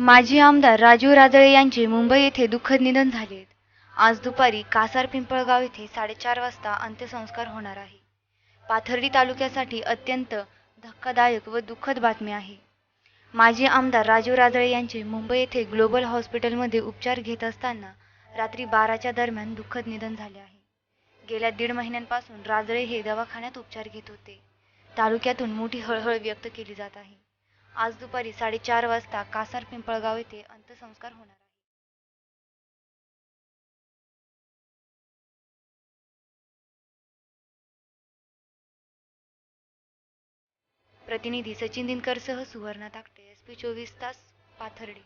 माजी आमदार राजीव राजळे यांचे मुंबई येथे दुःखद निधन झाले. आज दुपारी कासार पिंपळगाव येथे साडेचार वाजता अंत्यसंस्कार होणार आहे. पाथर्डी तालुक्यासाठी अत्यंत धक्कादायक व दुःखद बातमी आहे. माजी आमदार राजीव राजळे यांचे मुंबई येथे ग्लोबल हॉस्पिटलमध्ये उपचार घेत असताना रात्री बाराच्या दरम्यान दुःखद निधन झाले आहे. गेल्या दीड महिन्यांपासून राजळे हे दवाखान्यात उपचार घेत होते. तालुक्यातून मोठी हळहळ व्यक्त केली जात आहे. आज दुपारी साडेचार वाजता कासार पिंपळगाव येथे अंत्यसंस्कार होणार आहे प्रतिनिधी सचिन दिनकरसह सुवर्णा ताकटे एस पी चोवीस तास पाथर्डी.